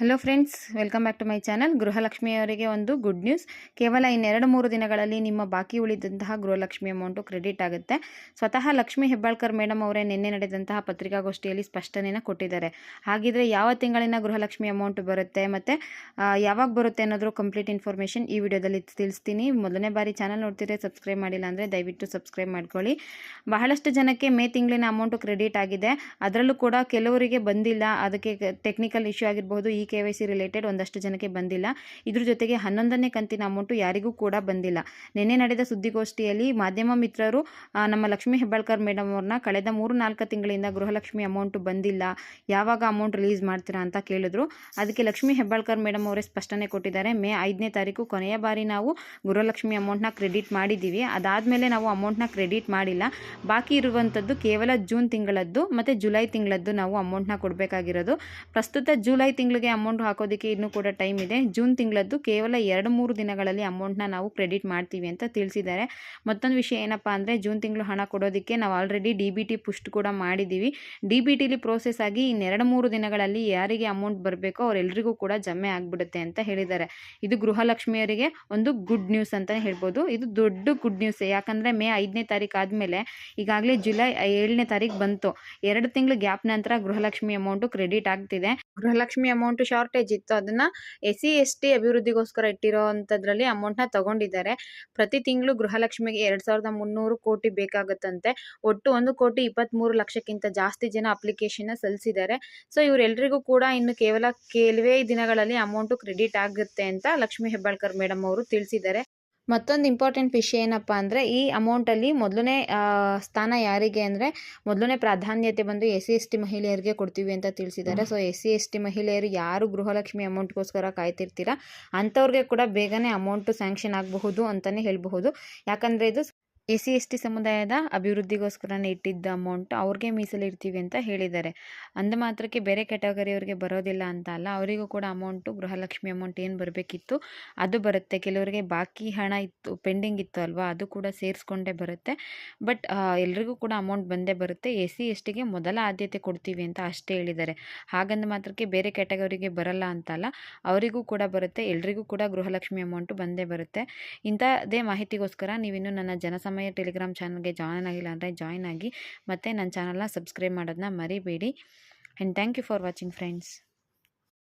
Hello friends welcome back to my channel ಗೃಹಲಕ್ಷ್ಮಿಯವರಿಗೆ ಒಂದು good news ಕೇವಲ ಇನ್ನೆರಡು ಮೂರು ದಿನಗಳಲ್ಲಿ ನಿಮ್ಮ ಬಾಕಿ ಉಳಿದಂತಹ ಗೃಹಲಕ್ಷ್ಮಿ ಅಮೌಂಟು ಕ್ರೆಡಿಟ್ ಆಗುತ್ತೆ. ಸ್ವತಃ ಲಕ್ಷ್ಮಿ ಹೆಬ್ಬಾಳ್ಕರ್ ಮೇಡಮ್ ಅವರೇ ನಿನ್ನೆ ನಡೆದಂತಹ ಪತ್ರಿಕಾಗೋಷ್ಠಿಯಲ್ಲಿ ಸ್ಪಷ್ಟನೆಯನ್ನು ಕೊಟ್ಟಿದ್ದಾರೆ. ಹಾಗಿದ್ರೆ ಯಾವ ತಿಂಗಳಿನ ಗೃಹಲಕ್ಷ್ಮಿ ಅಮೌಂಟ್ ಬರುತ್ತೆ ಮತ್ತು ಯಾವಾಗ ಬರುತ್ತೆ ಅನ್ನೋದ್ರ ಕಂಪ್ಲೀಟ್ ಇನ್ಫಾರ್ಮೇಷನ್ ಈ ವಿಡಿಯೋದಲ್ಲಿ ತಿಳಿಸ್ತೀನಿ. ಮೊದಲನೇ ಬಾರಿ ಚಾನಲ್ ನೋಡ್ತಿದ್ರೆ ಸಬ್ಸ್ಕ್ರೈಬ್ ಮಾಡಿಲ್ಲ ಅಂದರೆ ದಯವಿಟ್ಟು ಸಬ್ಸ್ಕ್ರೈಬ್ ಮಾಡ್ಕೊಳ್ಳಿ. ಬಹಳಷ್ಟು ಜನಕ್ಕೆ ಮೇ ತಿಂಗಳಿನ ಅಮೌಂಟು ಕ್ರೆಡಿಟ್ ಆಗಿದೆ. ಅದರಲ್ಲೂ ಕೂಡ ಕೆಲವರಿಗೆ ಬಂದಿಲ್ಲ. ಅದಕ್ಕೆ ಟೆಕ್ನಿಕಲ್ ಇಶ್ಯೂ ಆಗಿರಬಹುದು ಈ ಕೆ ವೈ ಸಿ ರಿಲೇಟೆಡ್ ಒಂದಷ್ಟು ಜನಕ್ಕೆ ಬಂದಿಲ್ಲ. ಇದ್ರ ಜೊತೆಗೆ ಹನ್ನೊಂದನೇ ಕಂತಿನ ಅಮೌಂಟು ಯಾರಿಗೂ ಕೂಡ ಬಂದಿಲ್ಲ. ನಿನ್ನೆ ನಡೆದ ಸುದ್ದಿಗೋಷ್ಠಿಯಲ್ಲಿ ಮಾಧ್ಯಮ ಮಿತ್ರರು ನಮ್ಮ ಲಕ್ಷ್ಮಿ ಹೆಬ್ಬಾಳ್ಕರ್ ಮೇಡಮ್ ಅವ್ರನ್ನ ಕಳೆದ ಮೂರು ನಾಲ್ಕು ತಿಂಗಳಿಂದ ಗೃಹಲಕ್ಷ್ಮಿ ಅಮೌಂಟು ಬಂದಿಲ್ಲ. ಯಾವಾಗ ಅಮೌಂಟ್ ರಿಲೀಸ್ ಮಾಡ್ತೀರಾ ಅಂತ ಕೇಳಿದ್ರು. ಅದಕ್ಕೆ ಲಕ್ಷ್ಮೀ ಹೆಬ್ಬಾಳ್ಕರ್ ಮೇಡಮ್ ಅವರೇ ಸ್ಪಷ್ಟನೆ ಕೊಟ್ಟಿದ್ದಾರೆ. ಮೇ ಐದನೇ ತಾರೀಕು ಕೊನೆಯ ಬಾರಿ ನಾವು ಗೃಹಲಕ್ಷ್ಮಿ ಅಮೌಂಟ್ನ ಕ್ರೆಡಿಟ್ ಮಾಡಿದ್ದೀವಿ. ಅದಾದಮೇಲೆ ನಾವು ಅಮೌಂಟ್ನ ಕ್ರೆಡಿಟ್ ಮಾಡಿಲ್ಲ. ಬಾಕಿ ಇರುವಂಥದ್ದು ಕೇವಲ ಜೂನ್ ತಿಂಗಳದ್ದು ಮತ್ತು ಜುಲೈ ತಿಂಗಳದ್ದು ನಾವು ಅಮೌಂಟ್ನ ಕೊಡಬೇಕಾಗಿರೋದು. ಪ್ರಸ್ತುತ ಜುಲೈ ತಿಂಗಳಿಗೆ ಅಮೌಂಟ್ ಹಾಕೋದಕ್ಕೆ ಇನ್ನೂ ಕೂಡ ಟೈಮ್ ಇದೆ. ಜೂನ್ ತಿಂಗಳದ್ದು ಕೇವಲ ಎರಡು ಮೂರು ದಿನಗಳಲ್ಲಿ ಅಮೌಂಟ್ನ ನಾವು ಕ್ರೆಡಿಟ್ ಮಾಡ್ತೀವಿ ಅಂತ ತಿಳಿಸಿದ್ದಾರೆ. ಮತ್ತೊಂದು ವಿಷಯ ಏನಪ್ಪ ಅಂದರೆ ಜೂನ್ ತಿಂಗಳು ಹಣ ಕೊಡೋದಕ್ಕೆ ನಾವು ಆಲ್ರೆಡಿ ಡಿ ಬಿ ಕೂಡ ಮಾಡಿದ್ದೀವಿ. ಡಿ ಬಿ ಟಿಲಿ ಪ್ರೋಸೆಸ್ ಆಗಿ ಇನ್ನೆರಡು ಮೂರು ದಿನಗಳಲ್ಲಿ ಯಾರಿಗೆ ಅಮೌಂಟ್ ಬರಬೇಕೋ ಅವರೆಲ್ಲರಿಗೂ ಕೂಡ ಜಮೆ ಆಗಿಬಿಡುತ್ತೆ ಅಂತ ಹೇಳಿದ್ದಾರೆ. ಇದು ಗೃಹಲಕ್ಷ್ಮಿಯರಿಗೆ ಒಂದು ಗುಡ್ ನ್ಯೂಸ್ ಅಂತ ಹೇಳ್ಬೋದು. ಇದು ದೊಡ್ಡ ಗುಡ್ ನ್ಯೂಸ್ ಯಾಕಂದರೆ ಮೇ ಐದನೇ ತಾರೀಕು ಆದಮೇಲೆ ಈಗಾಗಲೇ ಜುಲೈ ಏಳನೇ ತಾರೀಕು ಬಂತು. ಎರಡು ತಿಂಗಳು ಗ್ಯಾಪ್ ನಂತರ ಗೃಹಲಕ್ಷ್ಮಿ ಅಮೌಂಟು ಕ್ರೆಡಿಟ್ ಆಗ್ತಿದೆ. ಗೃಹಲಕ್ಷ್ಮಿ ಅಮೌಂಟು ಶಾರ್ಟೇಜ್ ಇತ್ತು. ಅದನ್ನ ಎಸ್ ಸಿ ಎಸ್ ಟಿ ಅಭಿವೃದ್ಧಿಗೋಸ್ಕರ ಇಟ್ಟಿರೋ ಅಂಥದ್ರಲ್ಲಿ ಅಮೌಂಟ್ನ ತಗೊಂಡಿದ್ದಾರೆ. ಪ್ರತಿ ತಿಂಗಳು ಗೃಹಲಕ್ಷ್ಮಿಗೆ ಎರಡು ಸಾವಿರದ ಮುನ್ನೂರು ಕೋಟಿ ಬೇಕಾಗುತ್ತಂತೆ. ಒಟ್ಟು ಒಂದು ಕೋಟಿ ಇಪ್ಪತ್ತ್ಮೂರು ಲಕ್ಷಕ್ಕಿಂತ ಜಾಸ್ತಿ ಜನ ಅಪ್ಲಿಕೇಶನ್ ಸಲ್ಲಿಸಿದ್ದಾರೆ. ಸೊ ಇವರೆಲ್ಲರಿಗೂ ಕೂಡ ಇನ್ನು ಕೇವಲ ಕೆಲವೇ ದಿನಗಳಲ್ಲಿ ಅಮೌಂಟು ಕ್ರೆಡಿಟ್ ಆಗುತ್ತೆ ಅಂತ ಲಕ್ಷ್ಮೀ ಹೆಬ್ಬಾಳ್ಕರ್ ಮೇಡಮ್ ಅವರು ತಿಳಿಸಿದ್ದಾರೆ. ಮತ್ತೊಂದು ಇಂಪಾರ್ಟೆಂಟ್ ವಿಷಯ ಏನಪ್ಪ ಅಂದರೆ, ಈ ಅಮೌಂಟಲ್ಲಿ ಮೊದಲನೇ ಸ್ಥಾನ ಯಾರಿಗೆ ಅಂದರೆ, ಮೊದಲನೇ ಪ್ರಾಧಾನ್ಯತೆ ಬಂದು ಎಸ್ ಸಿ ಎಸ್ ಟಿ ಮಹಿಳೆಯರಿಗೆ ಕೊಡ್ತೀವಿ ಅಂತ ತಿಳಿಸಿದ್ದಾರೆ. So S C S T ಮಹಿಳೆಯರು ಯಾರು ಗೃಹಲಕ್ಷ್ಮಿ ಅಮೌಂಟ್ಗೋಸ್ಕರ ಕಾಯ್ತಿರ್ತೀರ, ಅಂಥವ್ರಿಗೆ ಕೂಡ ಬೇಗನೆ ಅಮೌಂಟು ಸ್ಯಾಂಕ್ಷನ್ ಆಗಬಹುದು ಅಂತಲೇ ಹೇಳಬಹುದು. ಯಾಕಂದರೆ ಇದು ಎಸ್ ಸಿ ಎಸ್ ಟಿ ಸಮುದಾಯದ ಅಭಿವೃದ್ಧಿಗೋಸ್ಕರನೇ ಇಟ್ಟಿದ್ದ ಅಮೌಂಟ್ ಅವ್ರಿಗೆ ಮೀಸಲಿಡ್ತೀವಿ ಅಂತ ಹೇಳಿದ್ದಾರೆ. ಅಂದ ಮಾತ್ರಕ್ಕೆ ಬೇರೆ ಕ್ಯಾಟಗರಿಯವರಿಗೆ ಬರೋದಿಲ್ಲ ಅಂತ ಅಲ್ಲ, ಅವರಿಗೂ ಕೂಡ ಅಮೌಂಟು ಗೃಹಲಕ್ಷ್ಮಿ ಅಮೌಂಟ್ ಏನು ಬರಬೇಕಿತ್ತು, ಅದು ಬರುತ್ತೆ. ಕೆಲವರಿಗೆ ಬಾಕಿ ಹಣ ಇತ್ತು ಪೆಂಡಿಂಗ್ ಇತ್ತು ಅಲ್ವಾ, ಅದು ಕೂಡ ಸೇರಿಸ್ಕೊಂಡೇ ಬರುತ್ತೆ. ಬಟ್ ಎಲ್ರಿಗೂ ಕೂಡ ಅಮೌಂಟ್ ಬಂದೇ ಬರುತ್ತೆ. ಎ ಸಿ ಎಸ್ ಟಿಗೆ ಮೊದಲ ಆದ್ಯತೆ ಕೊಡ್ತೀವಿ ಅಂತ ಅಷ್ಟೇ ಹೇಳಿದ್ದಾರೆ. ಹಾಗಂದ ಮಾತ್ರಕ್ಕೆ ಬೇರೆ ಕ್ಯಾಟಗರಿಗೆ ಬರಲ್ಲ ಅಂತಲ್ಲ ಅವರಿಗೂ ಕೂಡ ಬರುತ್ತೆ, ಎಲ್ರಿಗೂ ಕೂಡ ಗೃಹಲಕ್ಷ್ಮಿ ಅಮೌಂಟು ಬಂದೇ ಬರುತ್ತೆ. ಇಂಥದೇ ಮಾಹಿತಿಗೋಸ್ಕರ ನೀವಿನ್ನು ನನ್ನ ಜನಸಮ ಸಮಯ ಟೆಲಿಗ್ರಾಮ್ ಚಾನಲ್ಗೆ ಜಾಯ್ನ್ ಆಗಿಲ್ಲ ಅಂದರೆ ಜಾಯ್ನ್ ಆಗಿ ಮತ್ತು ನನ್ನ ಚಾನಲ್ನ ಸಬ್ಸ್ಕ್ರೈಬ್ ಮಾಡೋದನ್ನ ಮರಿಬೇಡಿ. And thank you for watching friends